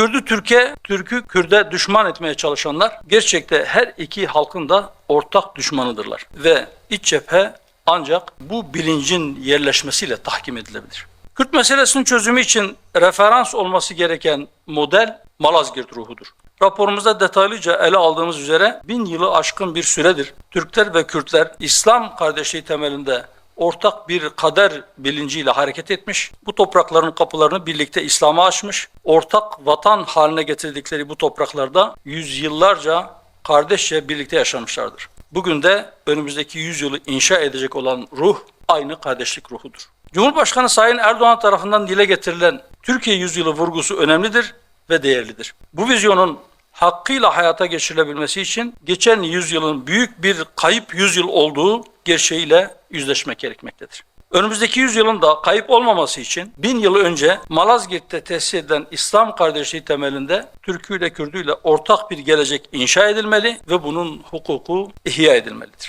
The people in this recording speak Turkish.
Kürdü Türkiye, Türk'ü Kürt'e düşman etmeye çalışanlar gerçekte her iki halkın da ortak düşmanıdırlar. Ve iç cephe ancak bu bilincin yerleşmesiyle tahkim edilebilir. Kürt meselesinin çözümü için referans olması gereken model Malazgirt ruhudur. Raporumuzda detaylıca ele aldığımız üzere bin yılı aşkın bir süredir Türkler ve Kürtler İslam kardeşliği temelinde ortak bir kader bilinciyle hareket etmiş, bu toprakların kapılarını birlikte İslam'a açmış, ortak vatan haline getirdikleri bu topraklarda yüzyıllarca kardeşçe birlikte yaşamışlardır. Bugün de önümüzdeki yüzyılı inşa edecek olan ruh aynı kardeşlik ruhudur. Cumhurbaşkanı Sayın Erdoğan tarafından dile getirilen Türkiye yüzyılı vurgusu önemlidir ve değerlidir. Bu vizyonun hakkıyla hayata geçirilebilmesi için geçen yüzyılın büyük bir kayıp yüzyıl olduğu gerçeğiyle yüzleşmek gerekmektedir. Önümüzdeki yüzyılın da kayıp olmaması için bin yıl önce Malazgirt'te tesis edilen İslam kardeşliği temelinde Türküyle Kürdüyle ortak bir gelecek inşa edilmeli ve bunun hukuku ihya edilmelidir.